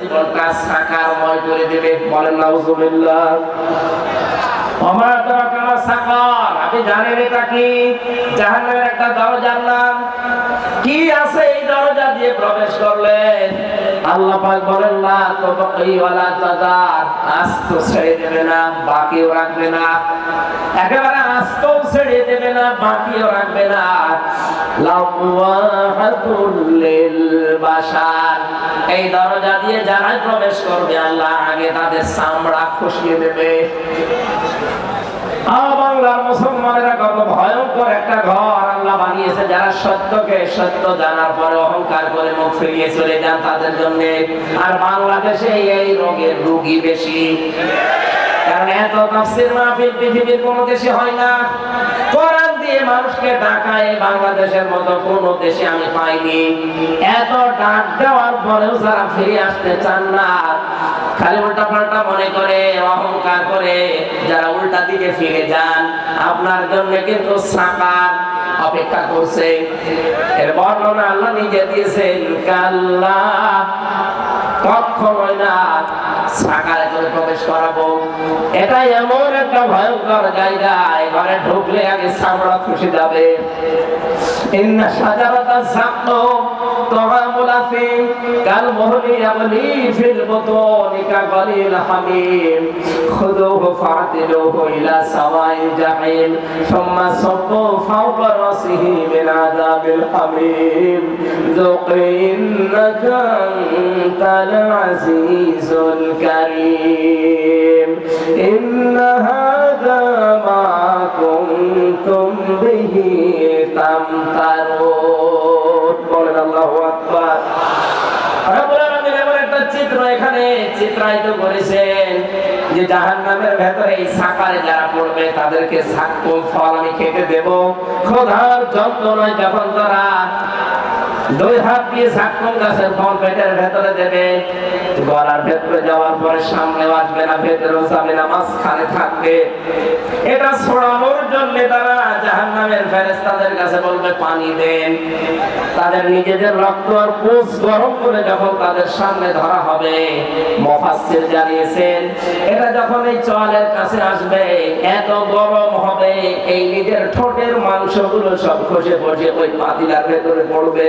জীবনটা সাকারময় করে দেবে, বলেন, নাউজুবিল্লাহ। আমার দরকার সাকার আপনি জানেন এটা কি? জাহান্নামের একটা দরজার নাম। কি আছে এই দরজা দিয়ে প্রবেশ করলেন? আল্লাহ পাক বলেন না ওয়ালা আস্ত ছেড়ে দেবে না, বাকিও রাখবে না। একেবারে আস্তও ছেড়ে দেবে না, বাকিও রাখবে না। লাওয়াহাতুল লিল বাশার। এই দরজা দিয়ে যারা প্রবেশ করবে, আল্লাহ আগে তাদের চামড়া খুশিয়ে দেবে। বাংলার মুসলমানেরা কত ভয়ঙ্কর একটা ঘর। আল্লাহ বানিয়েছে, যারা সত্যকে সত্য জানার পরে অহংকার করে মুখ ফিরিয়ে চলে যান তাদের জন্য। আর বাংলাদেশে এই রোগের রোগী বেশি। কারণ এত তাফসীর মাহফিল পৃথিবীর কোনো দেশে হয় না। কোরআন দিয়ে মানুষকে ডাকায় বাংলাদেশের মতো কোন দেশে আমি পাইনি। এত ডাক দেওয়ার পরেও যারা ফিরে আসতে চান না, খালি উল্টা পাল্টা মনে করে, অহংকার করে, যারা উল্টা দিকে ফিরে যান, আপনার জন্য কিন্তু সাকার। অপেক্ষা করছে। এর বর্ণনা আল্লাহ নিজে দিয়েছেন, কাল্লা এমন একটা ভয়ঙ্কর জায়গা ঢুকলে আগে চামড়া খুশি যাবে। طعامul أثيم كالمهل يغلي في البطون كغلي الحميم خذوه فاعتلوه إلى سواء الجحيم. ثم صبوا فوق رأسه من عذاب الحميم. ذق إنك أنت العزيز الكريم. إن هذا ما كنتم به تمترون. একটা চিত্র এখানে, চিত্রায়িত করেছেন যে জাহান্নামের ভেতরে এই সাকারে যারা পড়বে, তাদেরকে সাক্কুম ফল আমি খেতে দেব। খোদার যন্ত্রণায় যখন তারা দুই হাত দিয়ে সাক্কুম গাছের ফল পেটের ভেতরে দেবে। গলার ভেতরে যাওয়ার পরে সামনে আসবে না, ভেতরেও যাবে না, মাঝখানে থাকবে। এটা ছড়ানোর জন্য তারা জাহান্নামের ফেরেশতাদের কাছে বলবে, পানি দেন। তাদের নিজেদের রক্ত আর পুষ গরম করে যখন তাদের সামনে ধরা হবে, মুফাসসির জানিয়েছেন, এটা যখন এই চলের কাছে আসবে, এত গরম হবে, এই নিজের ঠোঁটের মাংসগুলো সব খসে পড়ে, ওই পাতিলার ভেতরে পড়বে।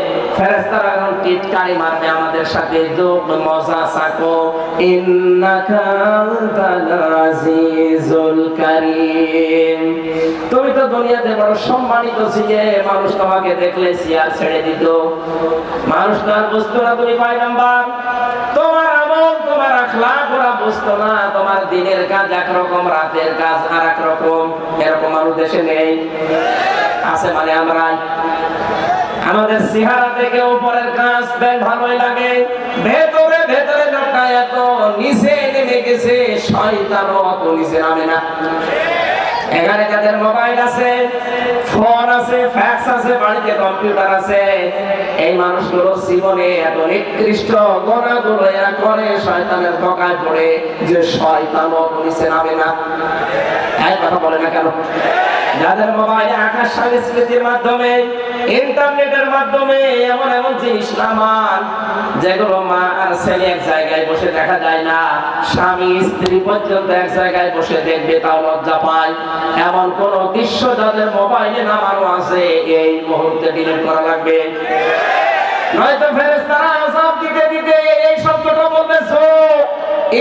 টিটকারি মারবে আমাদের সাথে, যোগ মজা সাকো। আজিজুল কারীম। তুমি তো দুনিয়াতে বড় সম্মানিত ছিলে, মানুষ তোমাকে দেখলে চেয়ার ছেড়ে দিত। মানুষ তো বুঝতো না তুমি তোমার আমল, তোমার আখলাক ওরা বুঝতো না, তোমার দিনের কাজ একরকম, রাতের কাজ আর এক রকম। এরকম মানুষ দেশে নেই। আছে মানে আমরা আমাদের চেহারা থেকে উপরের কাজ বেশ ভালোই লাগে। ভেতরে ভেতরে লোকটা এত, নিচে নেমে গেছে, শয়তানও অত নিচে নামে না। এখানে যাদের মোবাইল আছে ফোন আছে ফ্যাক্স আছে, বাড়িতে কম্পিউটার আছে। এই মানুষগুলো জীবনে এত নিকৃষ্ট গোনাগুলো করে, শয়তানের ধোকায় পড়ে যে শয়তান অত নিচে নামে না। এক কথা বলে না কেন? যাদের মোবাইলে আকাশ সংস্কৃতির মাধ্যমে, ইন্টারনেটের মাধ্যমে, এমন এমন জিনিস নামান যেগুলো মা আর ছেলে এক জায়গায় বসে দেখা যায় না, স্বামী স্ত্রী পর্যন্ত এক জায়গায় বসে দেখবে তাও লজ্জা পায়। এমন কোন দৃশ্য যাদের মোবাইলে নামানো আছে, এই মুহূর্তে ডিলিট করা লাগবে। নয়তো ফেরেশতারা আযাব দিতে দিতে এই শব্দটা বলতেছো,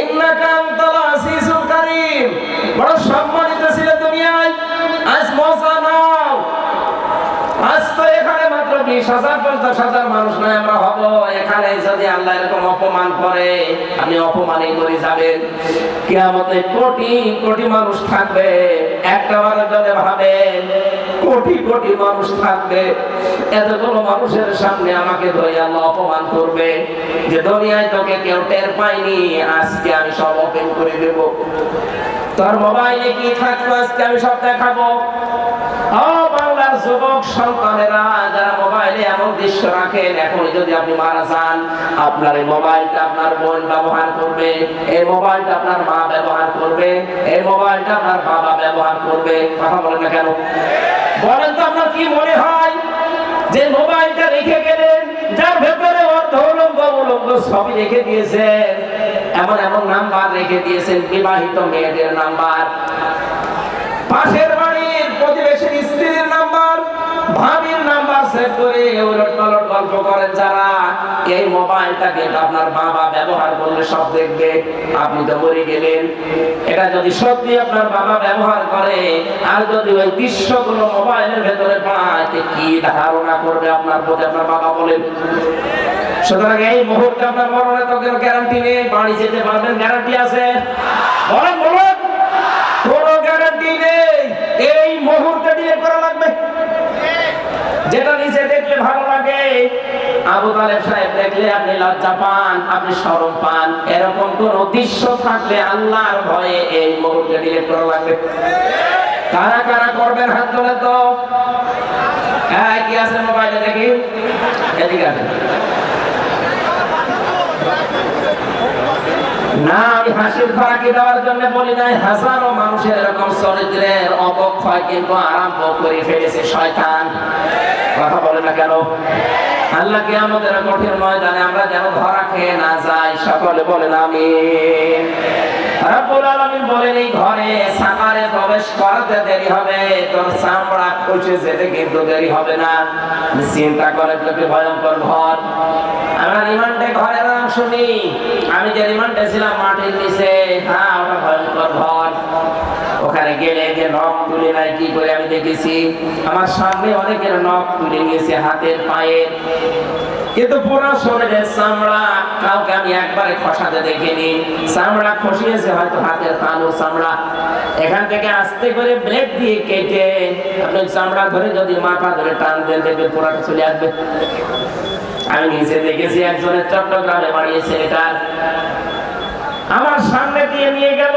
ইন্নাকা আনতাল আসিসুল কারীম। বড় সম্মানিত ছিল দুনিয়ায়। আজ মজা নাও। আজ তো এখানে মাত্র বিশ হাজার, পঞ্চাশ হাজার মানুষ নয় আমরা হব। এখানে যদি আল্লাহ এরকম অপমান করে, আপনি অপমানই করে যাবেন। কেয়ামতে কোটি কোটি মানুষ থাকবে, একটা বারের জন্য ভাবেন কোটি কোটি মানুষ থাকবে। এতগুলো মানুষের সামনে আমাকে আল্লাহ অপমান করবে যে দুনিয়ায় তোকে কেউ টের পায়নি, আজকে আমি সব ওপেন করে দেব। তোর মোবাইলে কি থাকবে আজকে আমি সব দেখাবো। আপনার এই মোবাইলটা আপনার বোন ব্যবহার করবে, এই মোবাইলটা আপনার মা ব্যবহার করবে, এই মোবাইলটা আপনার বাবা করবে। কথা বলেন না কেন? বলেন তো আপনার কি মনে হয়? যে মোবাইলটা রেখে গেলেন, যার ভেতরে অর্ধ উলঙ্গ অবলম্ব সবই রেখে দিয়েছেন। এমন এমন নাম্বার রেখে দিয়েছেন, বিবাহিত মেয়েদের নাম্বার। পাশের বাড়ির প্রতিবেশীর স্ত্রীর নাম্বার, ভাবির নাম্বার আর যদি মোবাইলের ভেতরে কি ধারণা করবে আপনার প্রতি? আপনার বাবা বলেন, সুতরাং এই মুহূর্তে আপনার মরণে তো গ্যারান্টি নেই। বাড়ি যেতে পারবেন? গ্যারান্টি আছে? বলেন, বলুন কোনো গ্যারান্টি নেই এই মুহূর্তে ডিলেট করা লাগবে যেটা নিচে দেখলে ভালো লাগে। আবু তালেব সাহেব দেখলে আপনি লজ্জা পান, আপনি শরম পান। এরকম কোন দৃশ্য থাকলে আল্লাহর ভয়ে এই মুহূর্তে ডিলেট করা লাগবে। কারা কারা করবেন হাত তোলে তো? হ্যাঁ কি আছে মোবাইলে দেখি? এদিকে আছে না, আমি হাসির ফারাকি দেওয়ার জন্য বলি নাই। হাজারো মানুষের এরকম চরিত্রের অবক্ষয় কিন্তু আরম্ভ করে ফেলেছে শয়তান। কথা বলে না কেন? আল্লাহ কে আমাদের কঠিন ময়দানে আমরা যেন ধরা খেয়ে না যাই, সকলে বলেন আমি বলেন না। চিন্তা করে ভয়ঙ্কর শুনি। আমি যে ছিলাম মাটির নিচে হ্যাঁ ভয়ঙ্কর ঘর। ওখানে গেলে যে নখ তুলে নাই কি করে আমি দেখেছি? আমার সামনে অনেকের নখ তুলে নিয়েছে হাতের পায়ের কিন্তু পুরো শরীরের চামড়া। কাউকে আমি একবারে খসাতে দেখিনি। চামড়া খসিয়েছে, হয়তো হাতের তালু চামড়া। এখান থেকে আস্তে করে ব্লেড দিয়ে কেটে আপনি চামড়া ধরে যদি মাথা ধরে টান দেন দেখবে পুরাটা চলে আসবে। আমি নিচে দেখেছি একজনের চট্টগ্রামে বাড়িয়েছে এটা আমার সামনে দিয়ে নিয়ে গেল।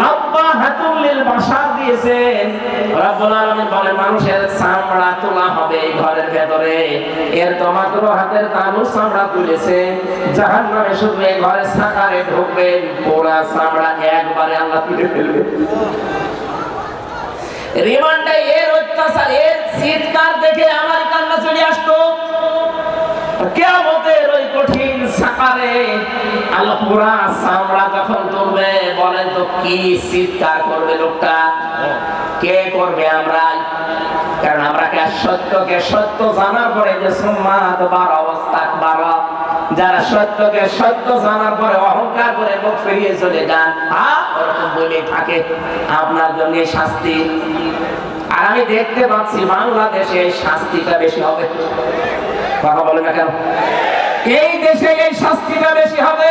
লাব্বা হাতুল্লিল বাসার দিয়েছেন। রব্বুল আলামিন বলে, মানুষের চামড়া তোলা হবে ঘরের ভেতরে। এর তো মাত্র হাতের তালু চামড়া তুলেছে। জাহান্নামে শুধু এই ঘরে সাকারে ঢুকবেন, পোড়া চামড়া একবারে আল্লাহ তুলে ফেলবে। রিমান্ডে, এর অত্যাচার, এর চিৎকার দেখে আমার কান্না চলে আসতো। কেয়ামতের ওই কঠিন সাকারে আল্লাহ পুরা চামড়া যখন তুলবে, বলেন তো কি চিৎকার করবে লোকটা? কে করবে আমরা? কারণ আমরা কে সত্যকে সত্য জানার পরে যে সম্মাদ বার অবস্থা, বারা, যারা সত্যকে সত্য জানার পরে অহংকার করে মুখ ফিরিয়ে চলে যান ওরকম বলে থাকে। আপনার জন্য শাস্তি। আর আমি দেখতে পাচ্ছি বাংলাদেশে এই শাস্তিটা বেশি হবে। কথা বলে না কেন? এই দেশে এই শাস্তিটা বেশি হবে।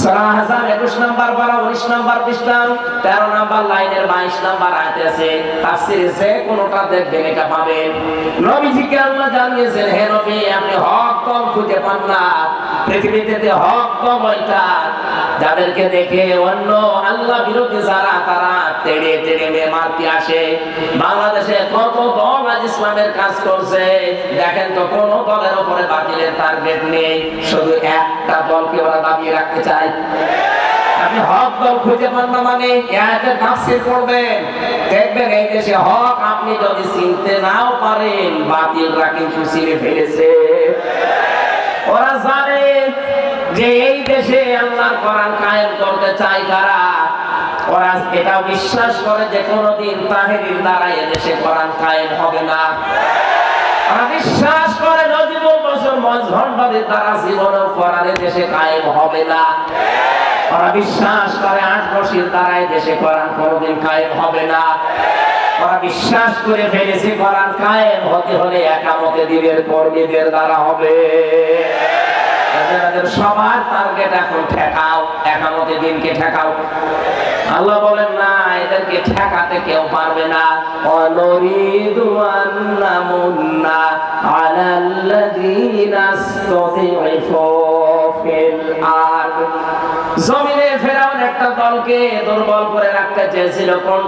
সূরা আহজাব 21 নাম্বার 12 19 নাম্বার পৃষ্ঠা 13 নাম্বার লাইনের 22 নাম্বার আয়াতে আছে তাফসীরে যে কোনটা দেখবেন, এটা পাবেন। নবীজিকে আল্লাহ জানিয়েছেন, হে নবী, আপনি হক কম খুঁজে পান না। পৃথিবীতে যে হক কম, ওইটা যাদেরকে দেখে অন্য আল্লাহ বিরোধী যারা, তারা তেড়ে তেড়ে মেয়ে মারতে আসে। বাংলাদেশে কত দল আজ ইসলামের কাজ করছে, দেখেন তো কোন দলের উপরে বাতিলের টার্গেট নেই। শুধু একটা দলকে ওরা দাবিয়ে রাখতে চায়। আপনি হক দল খুঁজে পান না মানে তাফসীর দেখবেন এই দেশে হক আপনি যদি চিনতে নাও পারেন ফেলেছে ওরা জানে যে এই দেশে আল্লাহর কোরআন কায়েম করতে চায় কারা? ওরা এটাও বিশ্বাস করে যে কোনোদিন তাহেরির দ্বারা এদেশে কোরআন কায়েম হবে না। ওরা বিশ্বাস করে নজিবুল বছর মজভণ্ডদের দ্বারা জীবনেও কোরআনের দেশে কায়েম হবে না। ওরা বিশ্বাস করে আট বছর দ্বারাই দেশে কোরআন কোনোদিন কায়েম হবে না। ওরা বিশ্বাস করে ফেলেছে কোরআন কায়েম হতে হলে একামতে দিনের কর্মীদের দ্বারা হবে। সবার টার্গেট এখন ঠেকাও, একামতে দিনকে ঠেকাও। আল্লাহ বলেন না এদেরকে ঠেকাতে কেউ পারবে না। অনরিদু আন্নামুন্না আলাল্লাযীনা ইসতাদিফু ফিল জমিনে একটা দলকে দুর্বল করে রাখতে চেয়েছিল কোন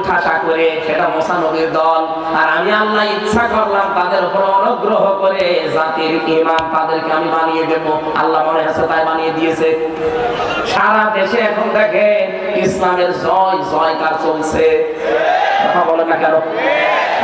করে, সেটা মোসা দল। আর আমি আল্লাহ ইচ্ছা করলাম তাদের উপর অনুগ্রহ করে জাতির ইমাম তাদেরকে আমি বানিয়ে দেব। আল্লাহ মনে আছে তাই বানিয়ে দিয়েছে। সারা দেশে এখন দেখে ইসলামের জয়, জয়কার চলছে। কথা বলে না কেন?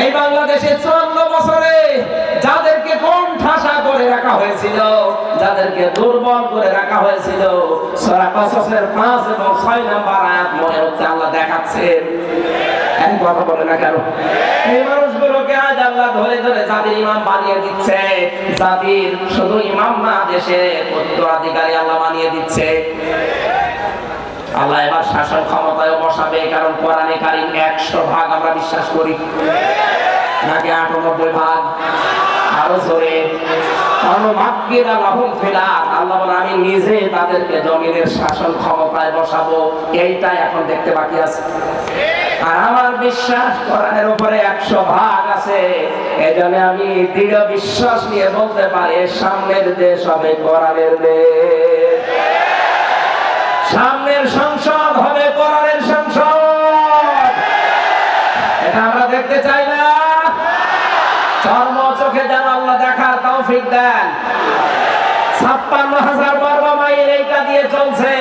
এই বাংলাদেশে চুয়ান্ন বছরে যাদেরকে কোন ঠাসা করে রাখা হয়েছিল, যাদেরকে দুর্বল করে রাখা হয়েছিল 5 এবং 6 নাম্বার আয়াত মনে হচ্ছে আল্লাহ দেখাচ্ছেন এক কথা বলে না কেন? ধরে ধরে বানিয়ে দিচ্ছে। শুধু ইমাম না দেশে উত্তরাধিকারী আল্লাহ বানিয়ে দিচ্ছে। আল্লাহ এবার শাসন ক্ষমতায় বসাবে, কারণ কোরআনে কারিম একশো ভাগ আমরা বিশ্বাস করি। নাকি আটানব্বই ভাগ? আরও জোরে। আল্লাহ আমি নিজে তাদেরকে জমিনের শাসন ক্ষমতায় বসাবো। এইটাই এখন দেখতে বাকি আছে। আর আমার বিশ্বাস কোরআনের উপরে একশো ভাগ আছে। এজন্য আমি দৃঢ় বিশ্বাস নিয়ে বলতে পারি সামনের দেশ হবে কোরআনের দেশ। সামনের সংসদ হবে কোরআনের সংসদ। এটা আমরা দেখতে চাই না। চর্ম চোখে যেন আল্লাহ দেখার তৌফিক দেন। ছাপ্পান্ন হাজার বর্গ মাইল এইটা দিয়ে চলছে।